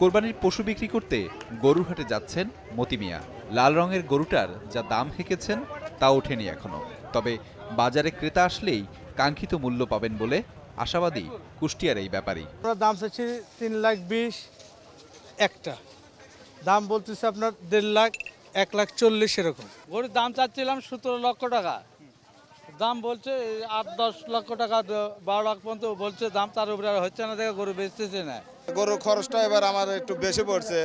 কোরবানির পশু বিক্রি করতে গরুর হাটে যাচ্ছেন মতি মিয়া। লাল রঙের গরুটার যা দাম হেঁকেছেন তা ওঠেনি এখনও। তবে বাজারে ক্রেতা আসলেই কাঙ্ক্ষিত মূল্য পাবেন বলে আশাবাদী কুষ্টিয়ার এই ব্যাপারী। আমরা দাম চাচ্ছি তিন লাখ বিশ একটা। দাম বলতেছে আপনার দেড় লাখ এক লাখ চল্লিশ এরকম। গরুর দাম চাচ্ছিলাম সতেরো লক্ষ টাকা। দাম বলছে আট দশ লক্ষ টাকা বারো লাখ পর্যন্ত বলছে দাম তার উপরে আর হচ্ছে না দেখে গরু বেচতেছে না। গরুর খরচটা এবার আমার একটু বেশি পড়ছে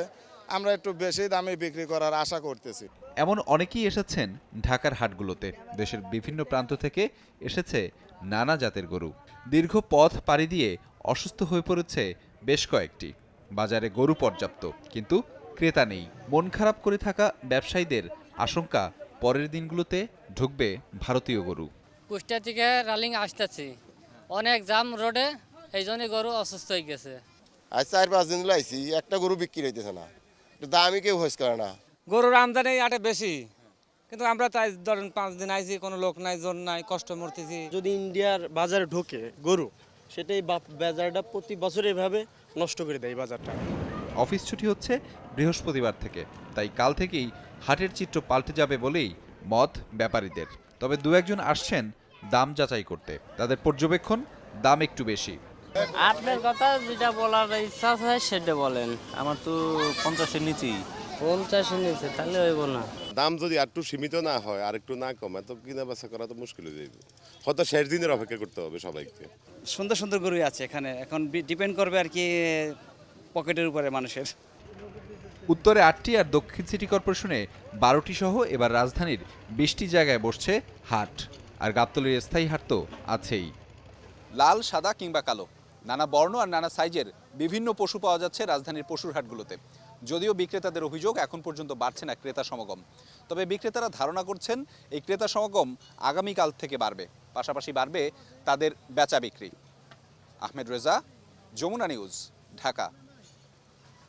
আমরা একটু বেশি দামে বিক্রি করার আশা করতেছি। এমন অনেকেই এসেছেন ঢাকার হাটগুলোতে দেশের বিভিন্ন প্রান্ত থেকে এসেছে নানা জাতের গরু। দীর্ঘ পথ পাড়ি দিয়ে অসুস্থ হয়ে পড়েছে বেশ কয়েকটি। বাজারে গরু পর্যাপ্ত কিন্তু ক্রেতা নেই। মন খারাপ করে থাকা ব্যবসায়ীদের আশঙ্কা পরের দিনগুলোতে ঢুকবে ভারতীয় গরু। কুষ্টিয়া থেকে রালিং আসতেছি। অনেক জাম রোডে এই জন্য গরু অসুস্থ হয়ে গেছে। আজ চার পাঁচ দিন লাইছি একটা গরু বিক্রি হইতেছে না। দামই কেউ হোস করে না। গরুর আমদানি আটে বেশি। কিন্তু আমরা তাই ধরেন পাঁচ দিন আইছি কোনো লোক নাই জন নাই কষ্ট মরতেছি। যদি ইন্ডিয়ার বাজারে ঢোকে গরু সেটাই বাজারটা প্রতি বছর এভাবে নষ্ট করে দেয় বাজারটা। অফিস ছুটি হচ্ছে বৃহস্পতিবার থেকে তাই কাল থেকেই হাটের চিত্র পাল্টে যাবে বলেই মত ব্যাপারীদের। তবে দু একজন আসছেন দাম যাচাই করতে। তাদের পর্যবেক্ষণ দাম একটু বেশি। আপনার কথা যেটা বলার ইচ্ছা আছে সেটা বলেন। আমার তো পঞ্চাশের নিচেই। পঞ্চাশের নিচে তাহলে হইব না। দাম যদি একটু সীমিত না হয় আর একটু না কমে তো কিনা বেচা করা তো মুশকিল হয়ে যাবে হয়তো শেষ দিনের অপেক্ষা করতে হবে সবাইকে। সুন্দর সুন্দর গরুই আছে এখানে। এখন ডিপেন্ড করবে আর কি পকেটের উপরে মানুষের। উত্তরে আটটি আর দক্ষিণ সিটি কর্পোরেশনে বারোটি সহ এবার রাজধানীর বিশটি জায়গায় বসছে হাট। আর গাবতলির স্থায়ী হাট তো আছেই। লাল, সাদা কিংবা কালো। নানা বর্ণ আর নানা সাইজের বিভিন্ন পশু পাওয়া যাচ্ছে রাজধানীর পশুর হাটগুলোতে। যদিও বিক্রেতাদের অভিযোগ এখন পর্যন্ত বাড়ছে না ক্রেতা সমাগম। তবে বিক্রেতারা ধারণা করছেন, এই ক্রেতা সমাগম আগামীকাল থেকে বাড়বে। পাশাপাশি বাড়বে তাদের বেচা বিক্রি। আহমেদ রেজা, যমুনা নিউজ, ঢাকা।